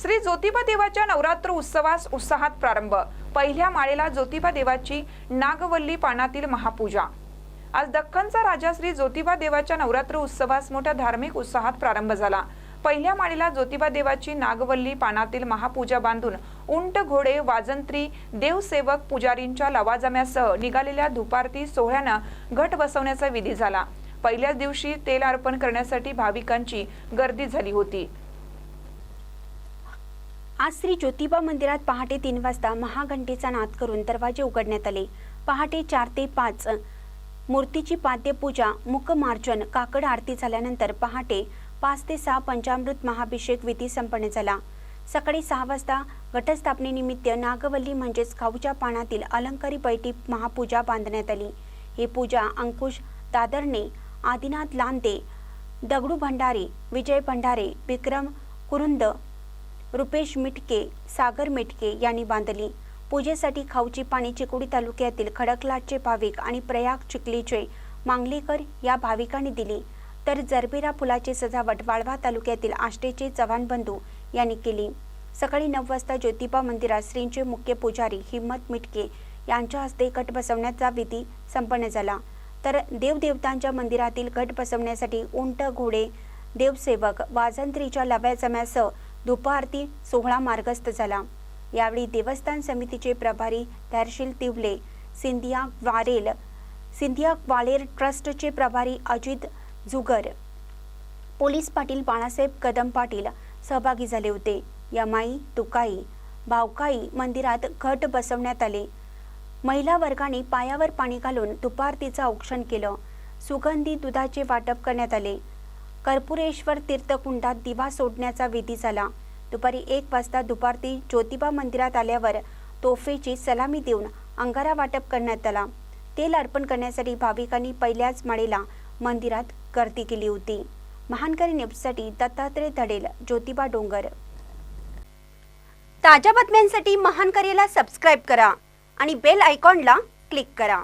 श्री ज्योतिबा देवाच्या नवरात्र उत्सवास उत्साहात प्रारंभ. पहिल्या माळेला ज्योतिबा देवाची नागवल्ली पानातील महापूजा. आज दख्खनचा राजा श्री ज्योतिबा देवाच्या नवरात्र उत्सवास मोठ्या धार्मिक उत्साहात प्रारंभ झाला. पहिल्या माळेला ज्योतिबा देवाची नागवल्ली पानातील महापूजा बांधून उंट घोडे वाजंत्री देवसेवक पुजारींच्या लवाजम्यासह निघालेल्या धुपारती सोहळ्यानं घट बसवण्याचा विधी झाला. पहिल्याच दिवशी तेल अर्पण करण्यासाठी भाविकांची गर्दी झाली होती. आज श्री ज्योतिबा मंदिरात पहाटे तीन वाजता महाघंटेचा नाद करून दरवाजे उघडण्यात आले. पहाटे चार ते पाच मूर्तीची पाद्यपूजा मुकमार्जन काकड आरती झाल्यानंतर पहाटे पाच ते सहा पंचामृत महाभिषेक विधी संपन्न झाला. सकाळी सहा वाजता घटस्थापनेनिमित्त नागवल्ली म्हणजेच खाऊच्या पानातील अलंकारी पैठी महापूजा बांधण्यात आली. ही पूजा अंकुश दादरने आदिनाथ लांदे दगडू भंडारे विजय भंडारे विक्रम कुरुंद रुपेश मिटके सागर मिटके यांनी बांधली. पूजेसाठी खाऊची पाणी चिकोडी तालुक्यातील खडकलाटचे भाविक आणि प्रयाग चिखलीचे मांगलेकर या भाविकांनी दिली. तर जरबेरा फुलाची सजावट वाळवा तालुक्यातील आष्टेचे चव्हाण बंधू यांनी केली. सकाळी नऊ वाजता ज्योतिबा मंदिरात श्रींचे मुख्य पुजारी हिम्मत मिटके यांच्या हस्ते घट बसवण्याचा विधी संपन्न झाला. तर देवदेवतांच्या मंदिरातील घट बसवण्यासाठी उंट घोडे देवसेवक वाजंत्रीच्या लव्या जम्यासह दुपारती सोहळा मार्गस्थ झाला. यावेळी देवस्थान समितीचे प्रभारी धैर्शील तिवले सिंधिया वारेल सिंधिया ग्वालेर ट्रस्टचे प्रभारी अजित जुगर पोलीस पाटील बाळासाहेब कदम पाटील सहभागी झाले होते. यमाई तुकाई भावकाई मंदिरात घट बसवण्यात आले. महिला वर्गाने पायावर पाणी घालून दुपारतीचं औक्षण केलं. सुगंधी दुधाचे वाटप करण्यात आले. कर्पुरेश्वर तीर्थकुंडात दिवा सोडण्याचा विधी झाला. दुपारी एक वाजता दुपारती ज्योतिबा मंदिरात आल्यावर तोफेची सलामी देऊन अंगारा वाटप करण्यात आला. तेल अर्पण करण्यासाठी भाविकांनी पहिल्याच माळेला मंदिरात गर्दी केली होती. महानकरी न्यूजसाठी दत्तात्रय धडेल ज्योतिबा डोंगर. ताज्या बातम्यांसाठी महानकरीला सबस्क्राईब करा आणि बेल आयकॉनला क्लिक करा.